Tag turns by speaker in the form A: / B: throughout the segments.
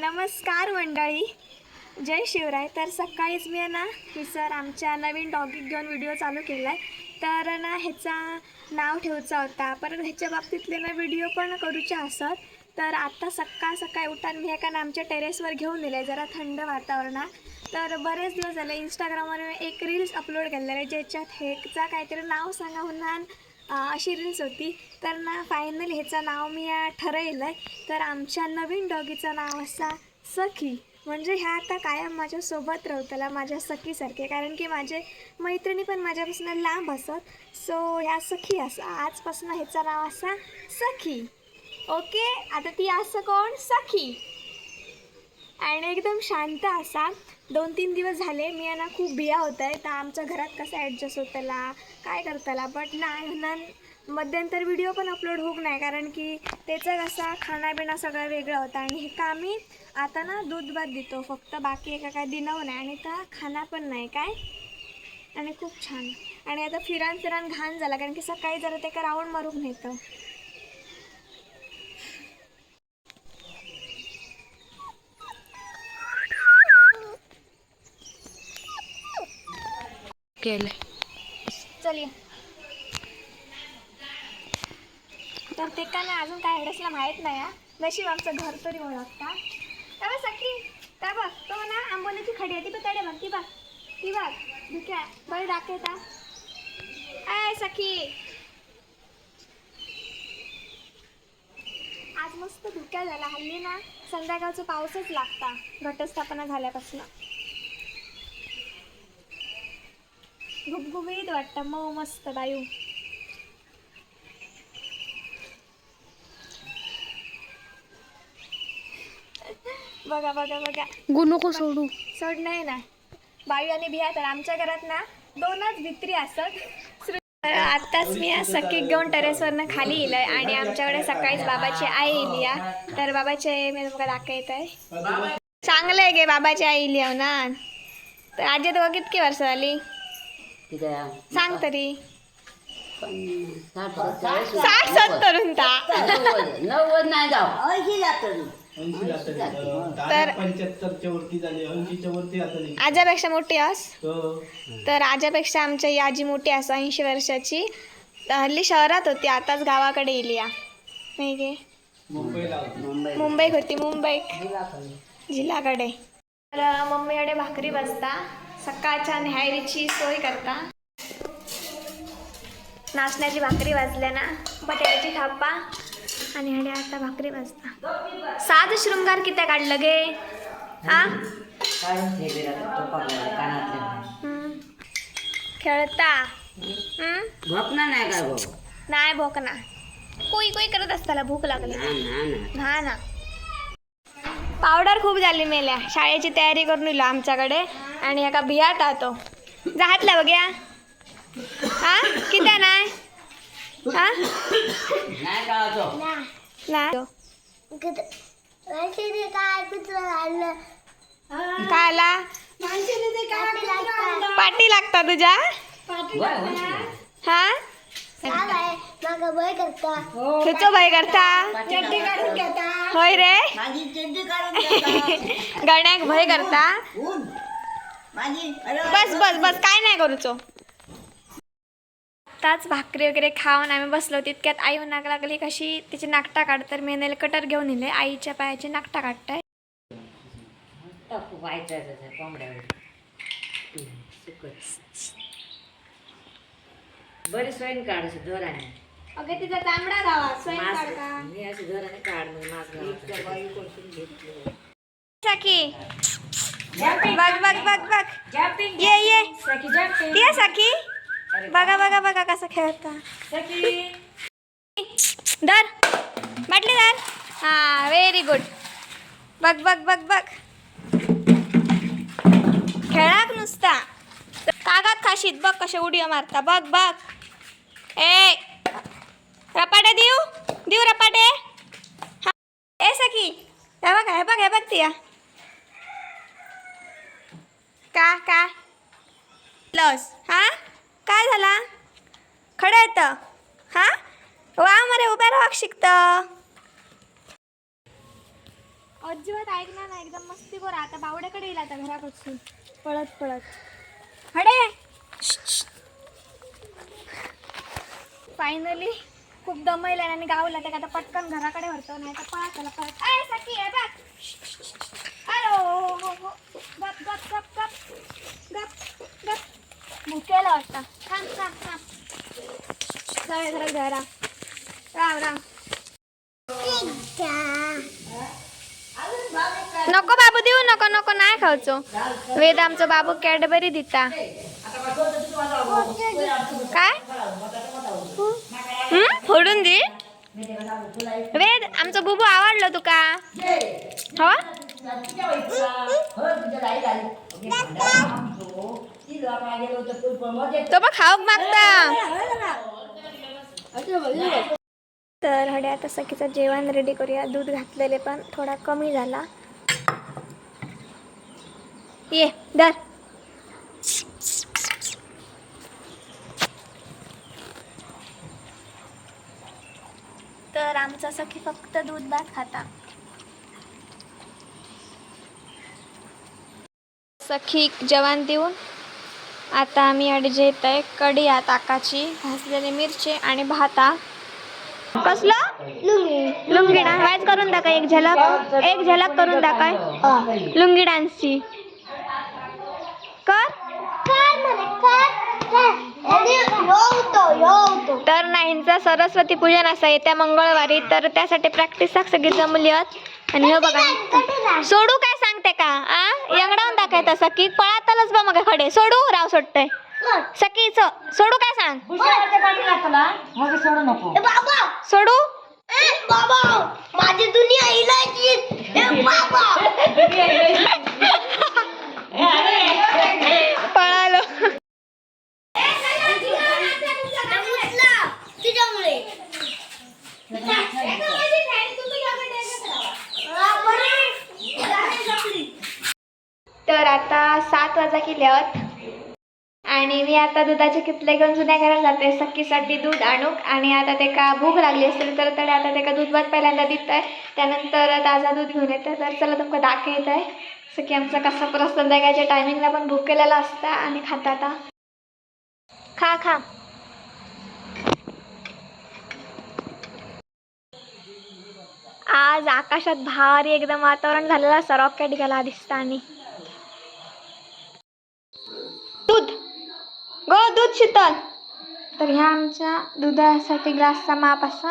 A: नमस्कार मंडळी. जय शिवराय. तर सकाळीच मी आहे ना ही सर आमच्या नवीन डॉगी घेऊन व्हिडिओ चालू केला आहे तर ना ह्याचा नाव ठेवचा होता. परत ह्याच्या बाबतीतले ना व्हिडिओ पण करूचे असत तर आत्ता सकाळ सकाळी उठान मी एका आमच्या टेरेसवर घेऊन दिलं आहे जरा थंड वातावरणात. तर बरेच दिवस झाले इंस्टाग्रामवर मी एक रील्स अपलोड केलेलं आहे ज्याच्यात हेचा काहीतरी नाव सांगा म्हणून. अशी रील्स होती. तर ना फायनल ह्याचं नाव मी ठरवलं आहे तर आमच्या नवीन डॉगीचं नाव असा सखी. म्हणजे ह्या आता कायम माझ्यासोबत रवतला माझ्या सखीसारखे. कारण की माझे मैत्रिणी पण माझ्यापासून लांब असत. सो ह्या सखी असा आजपासून ह्याचं नाव असा सखी. ओके आता ती असं कोण? सखी. आणि एकदम शांत असा. दोन तीन दिवस झाले मी यांना खूप बिया होत आहे तर आमच्या घरात कसं ॲडजस्ट होतला काय करताला बट नाही म्हणून मध्यंतर व्हिडिओ पण अपलोड होऊ नाही. कारण की त्याचा कसा खाणापिणा सगळं वेगळं होता. आणि हे का आम्ही आता ना दूध भात देतो. फक्त बाकी एका काय दिनव नाही आणि तर खाना पण नाही काय? आणि खूप छान. आणि आता फिरान फिरान घाण झाला. कारण की सकाळी जरा ते का राऊंड मारून नेतं.
B: केलंय.
A: चल तर ते का नाही अजून काय ॲड्रेसला माहीत नाही हा. नशीब आमचं घर तरी ओळखता. त्या बघ सखी का बघ तो ना आंबोलीची खडी आहे ती पण तडे बघ ती बघ. ती बघ. धुक्या. बरं दाखवता आय सखी. आज मस्त धुक्या झाला हल्ली ना संध्याकाळचं पाऊसच लागता घटस्थापना झाल्यापासून. गुबगुबीत वाटतं. मऊ मस्त बायू. बघा बघा बघा.
B: गु नको सोडू.
A: सोड नाही ना. बायू आणि भिया तर आमच्या घरात ना दोनच भित्री असत. आत्ताच मी या सखी घेऊन टेरेसवरनं खाली येलोय आणि आमच्याकडे सकाळीच बाबाची आई येली या. तर बाबाची आई मी तुम्हाला दाखवत आहे चांगलं आहे गे बाबाची आई हो ना तर आजी तर कितकी वर्ष झाली. सांग तरी.
C: साठ सत्तर
A: म्हणता
C: नव्वद नाही जाऊ.
D: ऐंशी जातो
A: तर-
E: दहा पंच्याहत्तरच्या वरती झाली. ऐंशीच्या वरती जातली
A: आजापेक्षा मोठी आस
E: हो.
A: तर आजापेक्षा आमच्या ही आजी मोठी असं ऐंशी वर्षाची. तर हल्ली शहरात होती. आताच गावाकडे येली या. नाही गे
E: मुंबईला होती.
C: मुंबई
A: मुंबईत होती. मुंबईत जिल्हाकडे. तर मम्मीकडे भाकरी बसता. सकाळच्या न्यायरीची सोय करता. नाचण्याची भाकरी वाजल्या ना बटाट्याची थापा आणि हडे आता भाकरी वाजता. साध शृंगार किती काढलं गे? हा. खेळता?
C: झोपणार नाही का
A: नाही भूक ना कुई कुई करत असताना भूक लागली.
C: ना ना ना.
A: हा ना. पावडर खूप झाली मेल्या. शाळेची तयारी करून आमच्याकडे. आणि एका बियात आतो जाहातला बघ्या हा? किती हा?
C: नाही
A: काय आला पाटी लागता तुझ्या? हा? तुझं भय करता. होय रे. गण्याक भय करता. बस बस बस काय नाही करूचो आताच भाकरी वगैरे खाऊन आम्ही बसलो तितक्यात आई नाक लागली कशी तिची नाकटा काढ तर मी नेल कटर घेऊन येले आईच्या पायाची नाकटा काढताय.
C: बरी सोयीन काढ असं धोराने
A: अगे तिचा तांबडा गावा
C: मास मी अशी धोराने काढ मग
A: सखी. बघ बघ बघ बघ ये ये ये सखी बघा बघा बघा कसं खेळता धर म्हटली धर हा व्हेरी गुड बघ बघ बघ बघ खेळाक नुसता कागात खाशीत बघ कसे उडी मारता बघ बघ ए रपाटे देऊ देऊ रपाटे हा ए सखी हे बघ हे बघ हे बघ तिया का का? लस. हा? काय झाला? खडं येतं हा? वा मरे उभ्या राहा शिकत. अजिबात ऐकणार नाही. एकदम मस्ती करा. आता बावड्याकडे येईल आता घरापासून. पळत पळत. हडे फायनली खूप दमयला आणि गावला त्या आता पटकन घराकडे भरतो नाही तर पळा त्याला पळत आय सखी आहे बघ. हॅलो भुकेला वाटतं. थांब थांब थांब. जाऊया घरात घरा राम राम. नको बाबू देऊ नको नको नाही खावचो वेद आमचो बाबू कॅडबरी दिता. काय? हं? फोडून दे. वेद आमचं बुबू आवडलं तुका. हो? तो बघ खाऊक मागता. तर हडे आता सखीचं जेवण रेडी करूया. दूध घातलेले पण थोडा कमी झाला. ये दर तर आमचा सखी फक्त दूध भात खाता. सखी जेवण देऊन आता आम्ही अडीजे येत आहे कढी ताकाची भाजलेली मिरची आणि भाता. कसलं? लुंगी. लुंगी डान्स. वाईज करून दाखवा एक झलक. एक झलक करून दाखवाय लुंगी डान्सची. कर. तर नाहींचा सरस्वती पूजन असा येत्या मंगळवारी तर त्यासाठी प्रॅक्टिस सगळी जमली आहेत आणि हो बघा. सोडू काय सांगते का? आ? यंगडावून दाखवायचं की पळातलच बा मग खडे. सोडू राव सोडतंय. सकीच सोडू काय सांग?
C: मग सोडू नको.
A: सोडू?
D: बाबा! माझी दुनिया इलायची. बाबा!
A: तर आता सात वाजा केल्यात आणि मी आता दुधाचे कितले घेऊन जुन्या घरात जाते सखीसाठी दूध आणूक. आणि आता ते का भूक लागली असेल तर तरी आता ते का दूध भात पहिल्यांदा देत आहे त्यानंतर ताजा दूध घेऊन येतं. तर चला तुमका दाखवत. आहे सखी आमचा कसा परत संध्याकाळच्या टायमिंगला पण भूक केलेला असता आणि खाता आता. खा खा. आज आकाशात भारी एकदम वातावरण झालेलं. असं रॉकेट गेला दिसता आणि गो दूध शीतल. तर ह्या आमच्या दुधासाठी ग्लासचा माप असा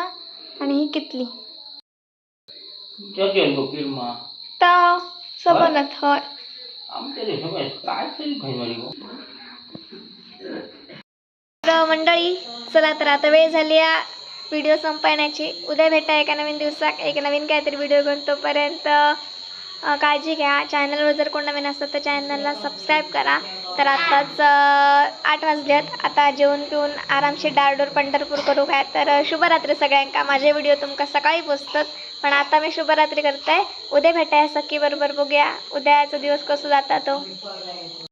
A: आणि ही कितली? तर सबनत होय.
E: तरी
A: मंडळी चला तर आता वेळ झाली या व्हिडिओ संपवण्याची. उद्या भेटा एका नवीन दिवसात एक नवीन काहीतरी व्हिडिओ घेऊन तोपर्यंत काळजी घ्या. चॅनलवर जर कोण नवीन असतं तर चॅनलला सबस्क्राईब करा. तर आत्ताच आठ आठ वाजल्यात आता जेवण पिऊन आरामशीर डारडोर पंढरपूर करू काय? तर शुभरात्री सगळ्यांका. माझे व्हिडिओ तुमका सकाळी पोचतात पण आता मी शुभरात्री करताय उद्या भेटाय सखी बरोबर बघूया. उद्याचा दिवस कसं जाता तो?